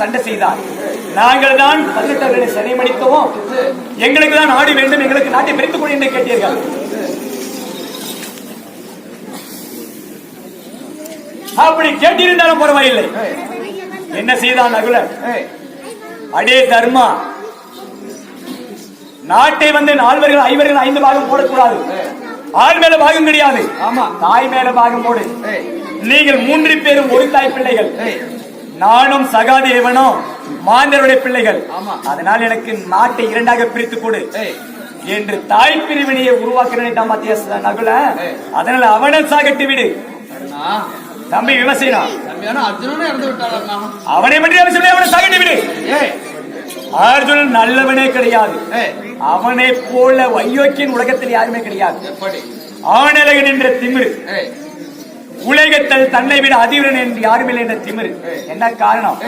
சண்டை செய்தார். நாங்கள் தான் பதினெட்டவர்களை சிறைமடித்தோம் எங்களுக்கு தான் நாடு வேண்டும் எங்களுக்கு நாட்டை பிரித்துக் என்று கேட்டீர்கள். அப்படி கேட்டிருந்தாலும் பரவாயில்லை. என்ன செய்தான் நகுலன் அடே தர்மா நாட்டை வந்து நால்வர்கள் ஐவர்கள் ஐந்து பாகம் போடக்கூடாது. ஆள் மேல பாகம் கிடையாது. ஆமா. தாய் மேல பாகம் போடு. நீங்கள் மூன்று பேரும் ஒரு தாய் பிள்ளைகள். நானும் சகாதேவனும் மாந்தருடைய பிள்ளைகள். அதனால் எனக்கு நாட்டை இரண்டாக பிரித்து கொடு. என்று தாய் பிரிவினையை உருவாக்க நினைத்தான் மத்திய நகுல. அதனால அவனை சாகட்டு விடு. தம்பி விமர்சனா. அவனை பற்றி அவன் சொல்லி அவனை சாகட்டு விடு. அர்ஜுனன் நல்லவனே கிடையாது. அவனை போல வையோக்கியன் உலகத்தில் யாருமே கிடையாது? ஆணழகன் என்ற திமிரு. உலகத்தில் தன்னை விட அதிவரன் என்று யாரும் இல்லை என்ற திமிரு என்ன காரணம்.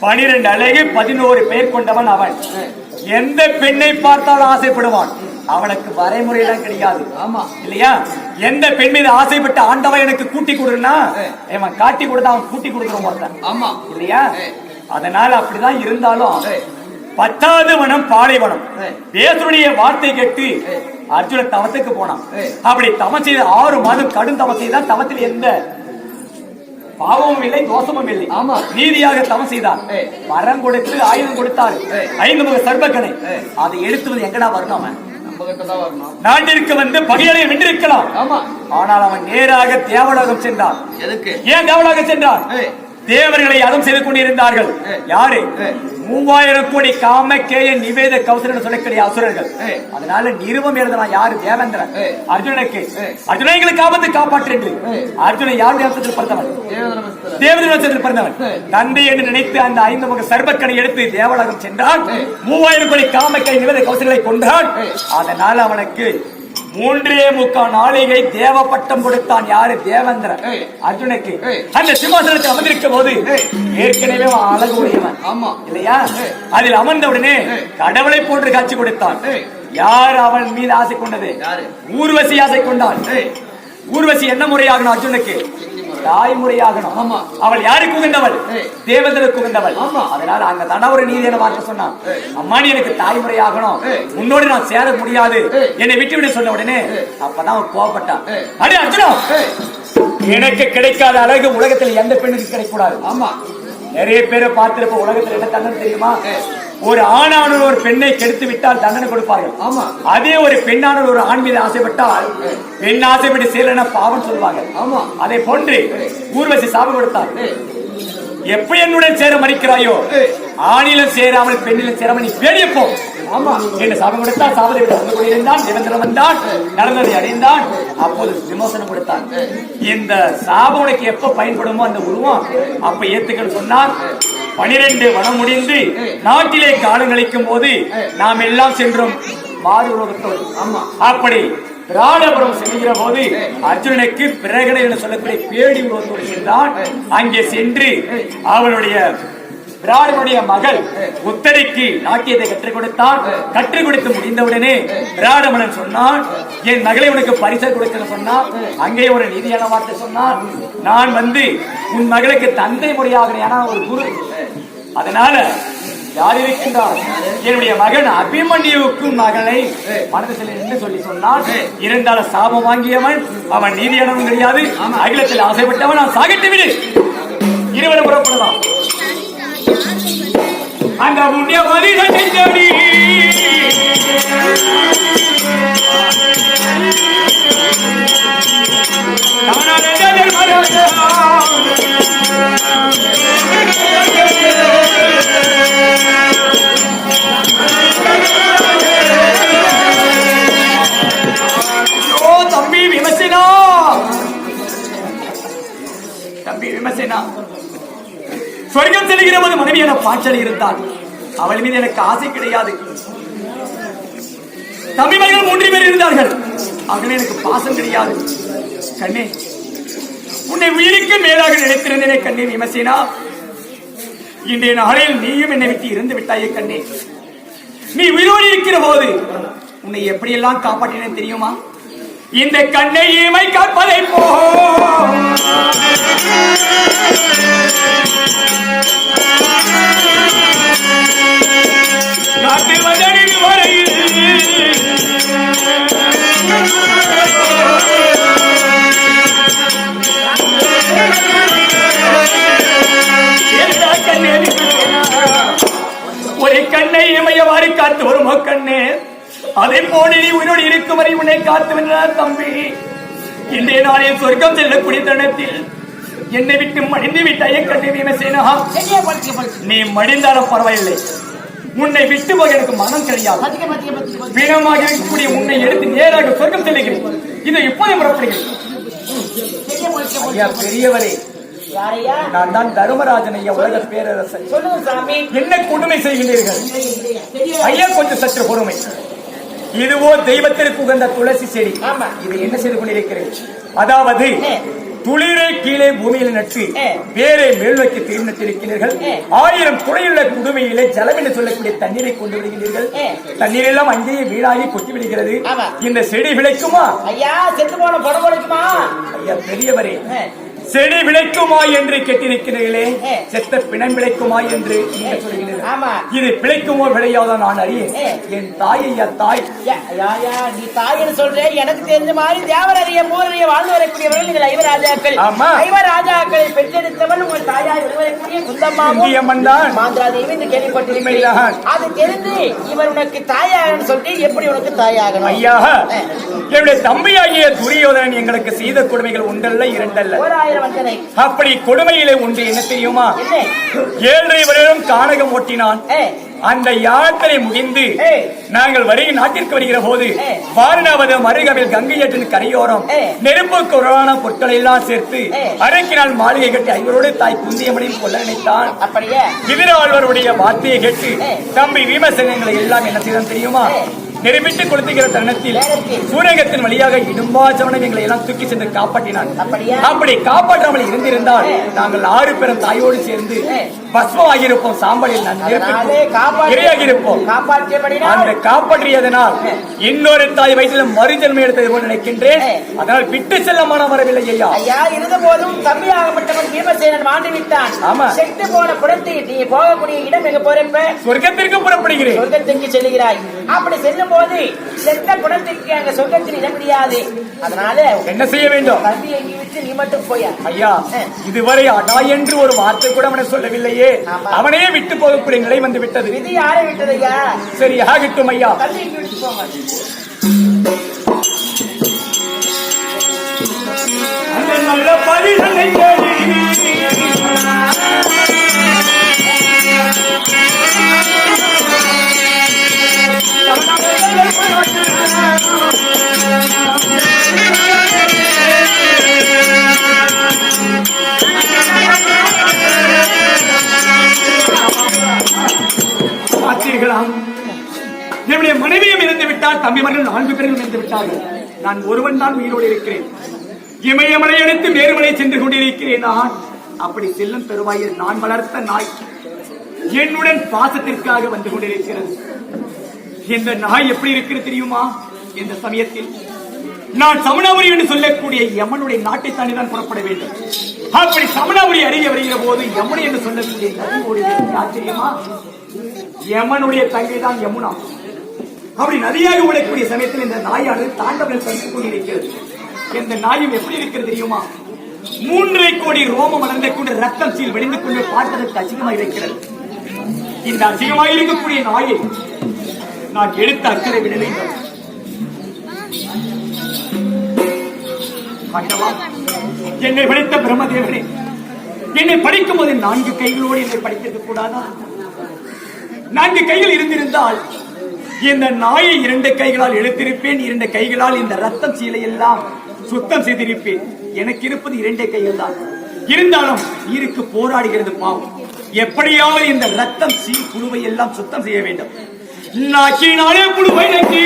பனிரெண்டு அழகு பதினோரு பேர் கொண்டவன் அவன். எந்த பெண்ணை பார்த்தாலும் ஆசைப்படுவான் அவனுக்கு வரைமுறையெல்லாம் கிடையாது ஆமா. இல்லையா எந்த பெண் மீது ஆசைப்பட்டு ஆண்டவன் எனக்கு கூட்டி கொடுன்னா. அவன் காட்டி கொடுத்தா அவன் கூட்டி கொடுக்குற ஒருத்தன் ஆமா. இல்லையா. அதனால அப்படிதான் இருந்தாலும். பத்தாவது வனம் பாலைவனம். பேசுடைய வார்த்தை கேட்டு. அர்ஜுன தவத்துக்கு போனான். அப்படி தவம் செய்த ஆறு மாதம் கடும் தவம் செய்தான் தவத்தில் எந்த பாவமும் இல்லை தோஷமும் இல்லை ஆமா. நீதியாக தவம் செய்தார். மரம் கொடுத்து ஆயுதம் கொடுத்தார். ஐந்து முக சர்பக்கனை. அதை எடுத்து வந்து எங்கடா வரணும். நாட்டிற்கு வந்து பகையலை வென்றிருக்கலாம் ஆமா. ஆனால் அவன் நேராக தேவலோகம் சென்றான் எதுக்கு? ஏன் தேவலோகம் சென்றான் தேவர்களை யதம் செய்து கொண்டிருந்தார்கள். யாரு. மூவாயிரம் கோடி காம கேய நிவேத கௌசலன் சொல்லக்கூடிய அசுரர்கள். அதனால நிருபம் எழுதலாம் யாரு தேவேந்திரன். அர்ஜுனனுக்கு. அர்ஜுன எங்களுக்கு ஆபத்து காப்பாற்று என்று. அர்ஜுனன் யாருடைய அம்சத்தில் பிறந்தவன் தேவதன வம்சத்தில் பிறந்தவன். தந்தை என்று நினைத்து அந்த ஐந்து முக சர்பக்கனை எடுத்து தேவலோகம் சென்றான். மூவாயிரம் கோடி காமக்கை நிவேத கௌசல்களை கொன்றான். அதனால அவனுக்கு மூன்றே முக்கால் நாளிகை தேவ பட்டம் கொடுத்தான் யாரு தேவேந்திரன் ஏய். அர்ஜுனுக்கு. அந்த சிம்மாசனத்தில் அமர்ந்திருக்கும் போது. ஏற்கனவே அழகு உடையவன் ஆமா. இல்லையா. அதில் அமர்ந்தவுடனே ஏய். கடவுளை போன்று காட்சி கொடுத்தான். யார் அவன் மீது ஆசை கொண்டது? ஊர்வசி ஆசை கொண்டான் ஊர்வசி என்ன முறையாகணும் அர்ஜுனுக்கு தாய் முறையாகணும் ஆமா. அவள் யாருக்கு உகந்தவள். தேவதற்கு உகந்தவள் ஆமா. அதனால அங்க தானே ஒரு நீதியான வார்த்தை சொன்னான். அம்மா நீ எனக்கு தாய் முறையாகணும் ஏய். உன்னோடு நான் சேர முடியாது. என்னை விட்டு விட சொன்ன உடனே. அப்பதான் அவன் கோவப்பட்டான். அடே அர்ஜுனா எனக்கு கிடைக்காத அழகு உலகத்தில் எந்த பெண்ணுக்கு கிடைக்கூடாது ஆமா. நிறைய பேரை பார்த்திருப்ப உலகத்துல என்ன தண்டனை தெரியுமா. ஒரு ஆணானவர் ஒரு பெண்ணை கெடுத்து விட்டால் தண்டனை கொடுப்பார்கள் ஆமா. அதே ஒரு பெண்ணானவர் ஒரு ஆண் மீது ஆசைப்பட்டால் பெண் ஆசைப்பட்டு செய்யலன்னா பாவம் சொல்லுவாங்க ஆமா. அதை போன்று ஊர்வசி சாபம் கொடுத்தார் எப்ப என்னுடன் சேர மறிக்கிறாயோ. ஆணிலும் சேராமல் பெண்ணிலும் சேராமல் நீ வெளியே போ. ஆமா. என்று சாபம் கொடுத்தால் சாபத்தை விட்டு வந்து கொண்டிருந்தான் நிரந்தரம் வந்தான் நடந்ததை அடைந்தான் அப்போது விமோசனம் கொடுத்தான். இந்த சாபம் உனக்கு எப்ப பயன்படுமோ அந்த உருவம் அப்ப ஏத்துக்கள் சொன்னார். பனிரெண்டு வனம் முடிந்து நாட்டிலே காலம் கழிக்கும் போது நாம் எல்லாம் சென்றோம். மாறு உலகத்தோடு ஆமா. அப்படி திராடபுரம் செல்கிற போது அர்ஜுனனுக்கு பிரகடை என்று சொல்லக்கூடிய பேடி உருவத்தோடு சென்றான். அங்கே சென்று அவளுடைய விராடனுடைய மகள் உத்தரைக்கு நாட்டியத்தை கற்றுக் கொடுத்தான் கற்றுக் கொடுத்து முடிந்தவுடனே விராடமனன் சொன்னான் என் மகளை உனக்கு பரிசை கொடுக்க சொன்னான். அங்கே ஒரு நீதியான வார்த்தை சொன்னான். நான் வந்து உன் மகளுக்கு தந்தை முறையாக ஒரு குரு. அதனால யார் இருக்கின்றார்? என்னுடைய மகன் அபிமன்யுவுக்கும் மகளை மனது செல்ல என்று சொல்லி சொன்னான். இருந்தால சாபம் வாங்கியவன் அவன் நீதியானவன் கிடையாது. அகிலத்தில் ஆசைப்பட்டவன் நான் சாகிட்டு விடு இருவரும் புறப்படலாம். அந்த புண்ணிய மனிதனை செஞ்சடி செல்கிற ஒரு மனைவி என பாய்ச்சல் இருந்தாள் அவள் மீது எனக்கு ஆசை கிடையாது. தம்பி மூன்று பேர் இருந்தார்கள். அவர்கள் எனக்கு பாசம் கிடையாது. கண்ணே உன்னை உயிருக்கு மேலாக நினைத்திருந்தேனே கண்ணே விமர்சனா. இன்றைய நாளில் நீயும் என்னை விட்டு இருந்து விட்டாயே கண்ணே. நீ உயிரோடு இருக்கிற போது உன்னை எப்படியெல்லாம் காப்பாற்றினேன் தெரியுமா? இந்த கண்ணை இமை காப்பதை போ ஒரு கண்ணை இமையவாறு காத்து வருமோ கண்ணே அதை போல நீ உயிரோடு இருக்கும் வரை உன்னை காத்து வென்றார் தம்பி. இன்றைய நாளில் சொர்க்கம் செல்லக்கூடிய தருணத்தில் என்னை விட்டு மடிந்து விட்டாயே கண்ணை வீமசேனா நீ மடிந்தாலும் பரவாயில்லை. உன்னை விட்டு போக எனக்கு மனம் கிடையாது பிணமாக இருக்கக்கூடிய உன்னை எடுத்து நேராக சொர்க்கம் செல்லுகிறேன். இதை இப்போதே புறப்படுகிறேன். பெரியவரே. நான் தான் தருமராஜன் ஐயா உலக பேரரசன். என்ன கொடுமை செய்கின்றீர்கள்? தெரியும் ஐயா கொஞ்சம் சற்று பொறுமை. இதுவோ தெய்வத்திற்கு உகந்த துளசி செடி. இது என்ன செய்து கொண்டிருக்கிறேன் அதாவது. துளிரை கீழே பூமியில் நட்டு. வேரை மேல் நோக்கி தீர்மானித்திருக்கிறீர்கள். ஆயிரம் துணையுள்ள குடுமையிலே ஜலம் என்று சொல்லக்கூடிய தண்ணீரை கொண்டு விடுகிறீர்கள். தண்ணீர் எல்லாம் அங்கேயே வீணாகி கொட்டி விடுகிறது. இந்த செடி விளைக்குமா ஐயா செத்து போன படம் ஐயா பெரியவரே. செடி விளைக்குமா என்று கேட்டிருக்கிறீர்களே. செத்த பிணம் விளைக்குமா என்று நீங்கள் சொல்கிறீர்கள். இது பிழைக்குமோ விளையாதோ நான் அறியேன் ஏ. என் தாய் ஐயா தாய் நீ தாயின்னு சொல்ற எனக்கு தெரிஞ்ச மாதிரி தேவரறிய மூரறிய வாழ்ந்து வரக்கூடியவர்கள் நீங்கள் ஐவராஜாக்கள். ஐவராஜாக்களை பெற்றெடுத்தவன் உங்கள் தாயார் விடுவதற்குரிய குந்தம்மாவும். மாந்திராதேவி என்று கேள்விப்பட்டிருக்கிறேன். அது தெரிந்து இவர் உனக்கு தாயாகன்னு சொல்லி எப்படி உனக்கு தாயாகணும் ஐயா என்னுடைய தம்பியாகிய துரியோதனன் எங்களுக்கு செய்த கொடுமைகள் ஒன்றல்ல இரண்டல்ல அப்படி கொடுமையிலே ஒன்று என்ன தெரியுமா ஏழரை வருடம் கானகம் ஓட்டினான் அந்த யாத்திரை முடிந்து. நாங்கள் வருகை நாட்டிற்கு வருகிற போது. வாரணாவது மருகவில் கங்கையற்றின் கரையோரம் ஏய். நெருப்பு கொரோனா பொருட்களை எல்லாம் சேர்த்து. அரக்கினால் மாளிகை கட்டி ஐவரோடு தாய் குந்தியமனையும் கொள்ள நினைத்தான் அப்படியே எதிராழ்வருடைய வார்த்தையை கேட்டு. தம்பி வீமசேனங்களை எல்லாம் என்ன செய்தான் தெரியுமா ஏய். நெருப்பிட்டு கொளுத்துகிற தருணத்தில். சூரகத்தின் வழியாக இடும்பாச்சவனம் எங்களை எல்லாம் தூக்கி சென்று காப்பாற்றினான்? அப்படி காப்பாற்றாமல் இருந்திருந்தால். நாங்கள் ஆறு பேரும் தாயோடு சேர்ந்து ஏய். பஸ்மம் ஆகியிருப்போம் சாம்பலில் காப்பாற்றியபடினால் அந்த காப்பாற்றியதனால் இன்னொரு தாய் வயிற்றில் மறுஜன்மை எடுத்தது போல் நினைக்கின்றேன். அதனால் விட்டு செல்ல மனம் வரவில்லை ஐயா ஐயா இருந்த போதும் தம்பி ஆகப்பட்டவன் பீமசேனன் வாழ்ந்து விட்டான் ஆமா. செத்து போன குடத்தை நீ போகக்கூடிய இடம் எங்க போறப்ப சொர்க்கத்திற்கு புறப்படுகிறேன் சொர்க்கத்திற்கு செல்லுகிறாய் அப்படி செல்லும் போது. செத்த குடத்திற்கு அங்க சொர்க்கத்தில் இடம் முடியாது அதனால என்ன செய்ய வேண்டும்? விட்டு நீ மட்டும் போயா. ஐயா இதுவரை அடா என்று ஒரு வார்த்தை கூட அவனை சொல்லவில்லையே. ஆமா. அவனையே விட்டு போகக்கூடிய நிலை வந்து விட்டது. விதி யாரை விட்டது ஐயா? சரி ஆகட்டும் ஐயா. இங்கே விட்டு போங்க நல்ல பதிலை பார்த்தீர்களா என்னுடைய மனைவியும் இருந்து விட்டால் தம்பிமார்கள் நான்கு பேரும் இருந்து விட்டார்கள். நான் ஒருவன் தான் உயிரோடு இருக்கிறேன். இமயமலை எடுத்து வேறுமலை சென்று கொண்டிருக்கிறேன்? நான் அப்படி செல்லும் பெருவாயில் நான் வளர்த்த நாய் என்னுடன் பாசத்திற்காக வந்து கொண்டிருக்கிறது. இந்த நாய் எப்படி இருக்கிறது தெரியுமா? இந்த சமயத்தில் நான் சமணபுரி என்று சொல்லக்கூடிய யமனுடைய நாட்டை தாண்டி தான் புறப்பட வேண்டும். அப்படி சமணபுரி அருகே வருகிற போது யமுனை என்று சொல்லக்கூடிய நதி தெரியுமா? யமனுடைய தங்கை தான் யமுனா. அப்படி நதியாக உழைக்கக்கூடிய சமயத்தில் இந்த நாயானது தாண்டவர்கள் தடுத்துக் கொண்டிருக்கிறது. இந்த நாயும் எப்படி இருக்கிறது தெரியுமா? மூன்றரை கோடி ரோமம் வளர்ந்து கொண்டு ரத்தம் சீல் வெடிந்து கொண்டு பார்ப்பதற்கு அசிங்கமாக இருக்கிறது. இந்த அசிங்கமாக இருக்கக்கூடிய நாயை நான் எடுத்து அக்கறை விட வேண்டும் என்னை படைத்த பிரம்மதேவனே என்னை படிக்கும் போது நான்கு கைகளோடு என்னை படித்திருக்க கூடாதா? நான்கு கைகள் இருந்திருந்தால் இந்த நாயை இரண்டு கைகளால் இழுத்திருப்பேன் இரண்டு கைகளால் இந்த ரத்தம் சீலை எல்லாம் சுத்தம் செய்திருப்பேன். எனக்கு இருப்பது இரண்டே கைகள் தான். இருந்தாலும் உயிருக்கு போராடுகிறது பாவம். எப்படியாவது இந்த ரத்தம் சீ புழுவை எல்லாம் சுத்தம் செய்ய வேண்டும். நாக்கினாலே புழுவை நக்கி.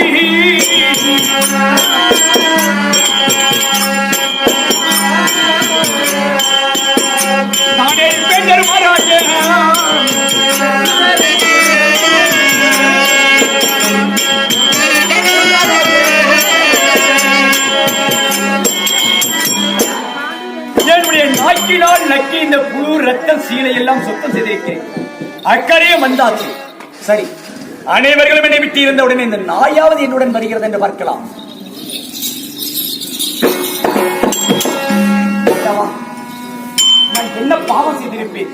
நானே வீடுகளை எல்லாம் சுத்தம் செய்திருக்கிறேன். அக்கறையே வந்தாச்சு சரி அனைவர்களும் என்னை விட்டு இருந்த உடனே இந்த நாயாவது என்னுடன் வருகிறது என்று பார்க்கலாம். நான் என்ன பாவம் செய்திருப்பேன்?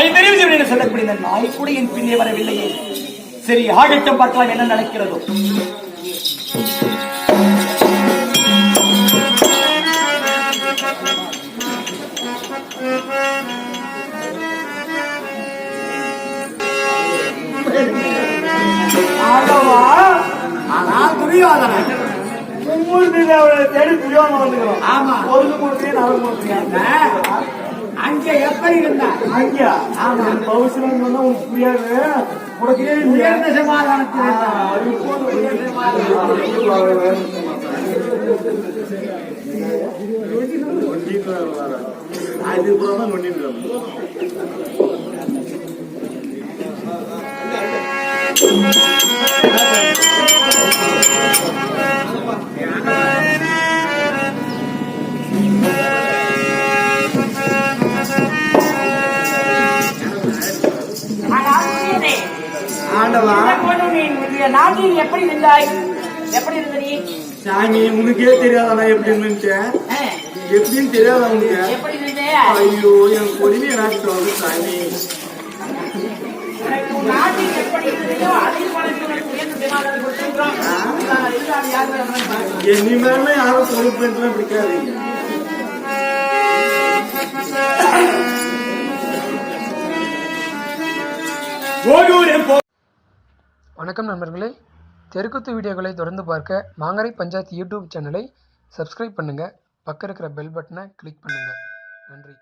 ஐந்தறிவு என்று சொல்லக்கூடிய இந்த நாய் கூட என் பின்னே வரவில்லையே. சரி ஆகட்டும் பார்க்கலாம் என்ன நடக்கிறதோ. ஆகவா ஆனால் துரியோதனன். தேடி புரியாம வந்துக்கிறோம் ஆமா. ஒரு மூர்த்தியே நாலு மூர்த்தியா அங்கே எப்படி இருந்தார் ஐயா ஆமா. பௌசலம் சொன்னா உனக்கு புரியாது. உனக்கே உயர்ந்த சமாதானத்தில் சமாதானம். ஆண்டவா நாட்டில் எப்படி இருந்தாய்? எப்படி இருந்த நீ சாமி உனக்கே தெரியாதா நான் எப்படி இருந்துச்சேன் எப்படின்னு தெரியாதா உனக்கு? ஐயோ என் கொடுமை நாட்டு வந்து சாமி. நாட்டில் எப்படி இருந்ததோ அதே போல நான் யாரும் பொறுப்பு பிடிக்காது. வணக்கம் நண்பர்களே. தெருக்குத்து வீடியோக்களை தொடர்ந்து பார்க்க மாங்கரை பஞ்சாயத்து யூடியூப் சேனலை சப்ஸ்கிரைப் பண்ணுங்கள் பக்கம் இருக்கிற பெல் பட்டனை கிளிக் பண்ணுங்கள் நன்றி.